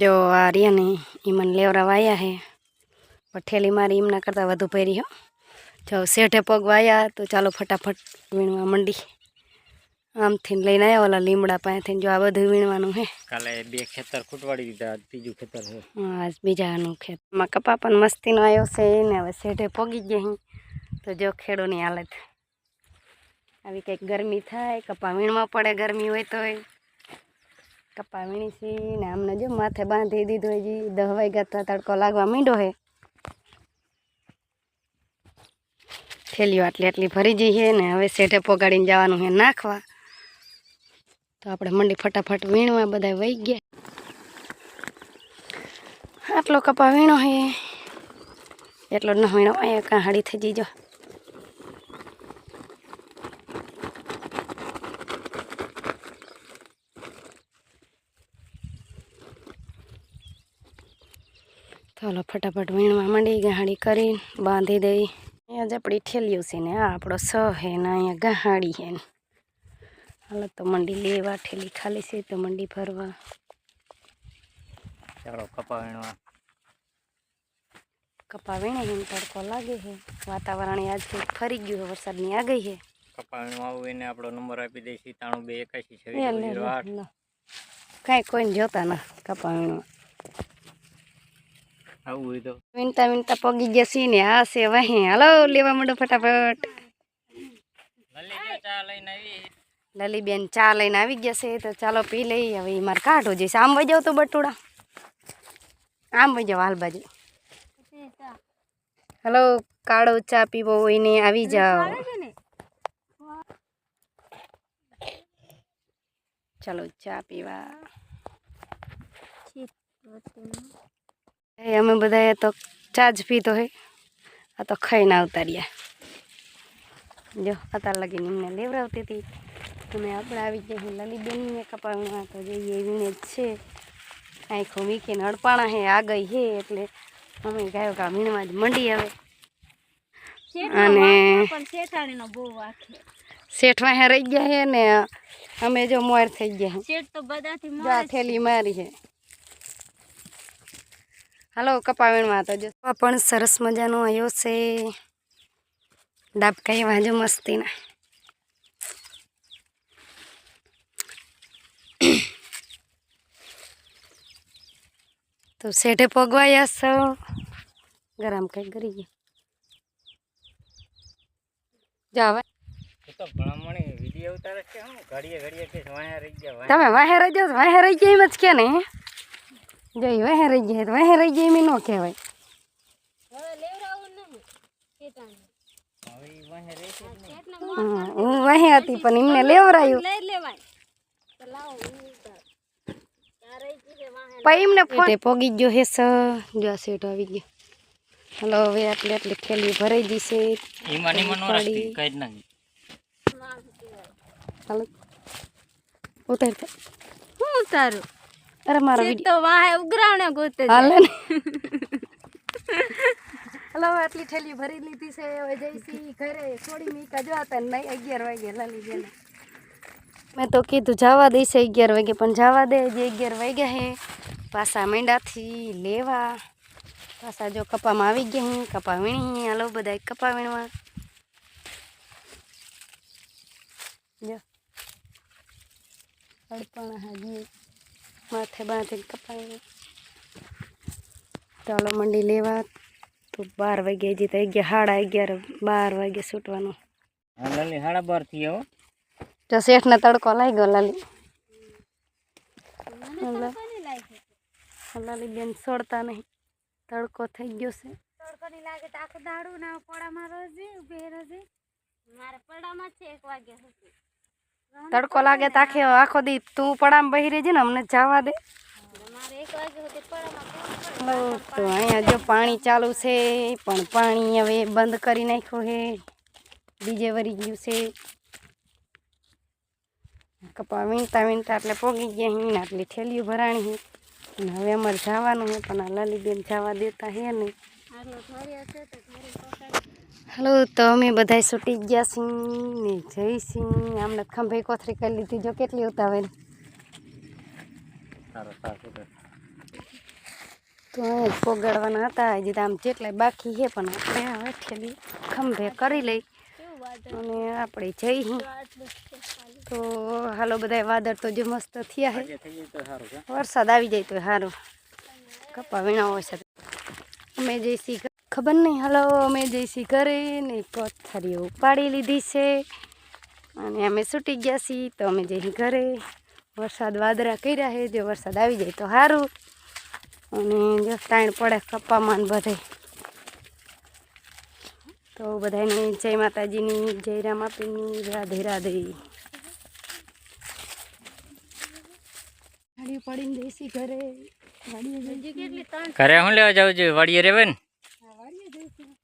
જો આ રહ્યા ને એ મને લેવરા વાયા હે. પઠેલી મારી એમના કરતાં વધુ પહેરી હો. જો શેઠે પગ વાયા તો ચાલો ફટાફટ વીણવા મંડી. આમથી લઈને આવ્યા ઓલા લીમડા પાસેથી જો આ બધું વીણવાનું હે. કાલે બે ખેતર ખૂટવાડી દીધા ત્રીજું ખેતર હે. આજ બીજાનું ખેત. માં કપા પણ મસ્તીનો આવ્યો છે ને હવે શેઠે પોગી ગયા તો જો ખેડૂની હાલત. આવી કંઈક ગરમી થાય કપા વીણવા પડે ગરમી હોય તો કપા વીણી સી ને આમને જો માથે બાંધી દીધું હજી દહવાઈ વાગ્યા તો તડકો લાગવા માંડ્યો હે. થેલીઓ આટલી આટલી ભરી જઈએ ને હવે શેઠે પોગાડીને જવાનું હે નાખવા. તો આપણે મંડી ફટાફટ વીણવા બધા વહી ગયા. આટલો કપા વીણો હે. એટલો ન વીણો, અહીંયા કાંહાડી થઈ જીજો ચાલો ફટાફટ વીણવા માંડી ગાહાડી કરીને બાંધી દઈ. અહીંયા જ આપણી ઠેલ્યું છે ને આ આપણો સ હે ને અહીંયા ગાહાડી હે ને. હાલો તો મંડી લેવા ઠેલી ખાલી છે તો મંડી ભરવા. ચાલો કપા વીણવા. કપા વીણે છે તડકો લાગે છે વાતાવરણ આજ ફરી ગયું છે વરસાદની આગઈ છે કપા વીણવા આવું એને આપણો નંબર આપી દઈએ સિત્તાણું બે એકાશી છવ્વીસ. કાંઈ કોઈને જોતા ના કપા વીણવા. આવું તો. વિનતા વિનતા પગી ગયા છે ને, આ છે વાહે. હાલો, લેવા માંડો ફટાફટ. લલીબેન ચા લઈને આવી ગયા છે, તો ચાલો પી લઈ હવે મારે કાઢો જઈશ આમ વહી તો બટુડા. આમ વહી જાવ હાલ બાજુ. હલો, કાળો ચા પીવો હોય ને આવી જાઓ. ચાલો ચા પીવા. એ અમે બધાએ તો ચા જ પીતો હે. આ તો ખાઈને આવતા જો અત્યાર લગીને એમને લેવડાવતી હતી. અમે આપણે આવી ગયા હે લલીબેનને કપાવવા તો જઈએ એવીને જ છે. આંખો મીકીને અડપાણા હે આ ગઈ હે એટલે અમે ગાયો કા મીણવા જ મંડી આવે અને શેઠ હે રહી ગયા હે ને અમે જો મોર થઈ ગયા થેલી મારી છે હાલો કપાવીણમાં હતો તો જો. પણ સરસ મજાનો આવ્યો છે. ડાબકાઈ વાંજો મસ્તીના. તો શેઠે પગવાયા છો? ગરમ કઈ કરી ગયા. જાવ તમે વાહે રહી જાઓ વાહે રહી ગયા એમ જ કે ને જો ઈ વાહે રહી જાય તો વહે રહી જાય એમ ન કહેવાય. હું વહે હતી પણ એમને લેવરાયું. લઈ લેવાય. તો લાવો હું ઉતાર. ત્યાં રહી ગઈ છે વાહે. પછી એમને ફોન પોગી ગયો હે સ. જો આ સેટ આવી ગયો. હલો હવે આટલી આટલી થેલી ભરાઈ જશે ઈમાં ને ઈમાં નો કઈ જ નાખી હાલો. ઉતાર હું ઉતારું? અરે મારો શેઠ વીડિયો તો વાહે ઉઘરાવણે ગોતે છે. હાલે ને હલો હવે આટલી થેલી ભરી લીધી છે હવે જઈશી ઘરે થોડી મીકા જોતા નહીં અગિયાર વાગે લાલી ગયા મેં તો કીધું જવા દઈશે અગિયાર વાગે પણ જવા દે જે અગિયાર વાગ્યા હે પાછા મીંડાથી લેવા પાછા જો કપામાં આવી ગયા હી કપા વીણી હાલો બધા કપા વીણવા જો અડપણા હાજી માથે બાંધીને કપાય ચાલો મંડી લેવા. તો બાર વાગે હજી તો અગિયાર સાડા અગિયાર બાર વાગે છૂટવાનું લાલી સાડા બારથી આવો. જો શેઠને તડકો લાગ્યો લાલી? લાલી બેન છોડતા નહીં. તડકો થઈ ગયો છે. તડકોની લાગે તો આખો દાડું ના પડામાં રોજે ઉભે રોજે મારે પડામાં છે એક વાગ્યા સુધી. તડકો લાગે તો આખે આખો દી તું પડામ બહી રહેજે ને, અમને જવા દે. તો અહીંયા જો પાણી ચાલુ છે, પણ પાણી હવે બંધ કરી નાખ્યું છે. બીજે વરી ગયું છે. કપા વીણતા વીણતા એટલે પોગી ગયા અહીં આટલી થેલીઓ ભરાણી છે હવે અમારે જવાનું છે, પણ આ લાલીબેન જવા દેતા હે નહીં. હલો તો અમે બધા સુટી ગયા છીએ ને જઈશી આમને ખંભે કોથરી કરી લીધી. જો કેટલી ઉતાવે તો પોગાડવાના હતા. હજી તો આમ જેટલા બાકી છે પણ આપણે હેઠેલી ખંભે કરી લઈ. અને આપણે જઈ તો હાલો બધા વાદળ તો જે મસ્ત થયા છે. વરસાદ આવી જાય તો સારું. કપા વીણા હોય છે. અમે જઈશી ખબર નહીં. હાલો, અમે જઈશી ઘરે પથ્થરીઓ ઉપાડી લીધી છે અને અમે છૂટી ગયા છીએ તો અમે જઈ ઘરે. વરસાદ વાદરા કર્યા છે. જો વરસાદ આવી જાય તો સારું. અને જો તાણ પડે કપ્પામાં બધે. તો બધાને જય માતાજીની, જય રામાપીની રાધે રાધે. ગાડીઓ પડીને જઈશી ઘરે. ઘરે હું લેવા જાઉં છું? વાડીએ રેવે ને? વાડીએ જઈશી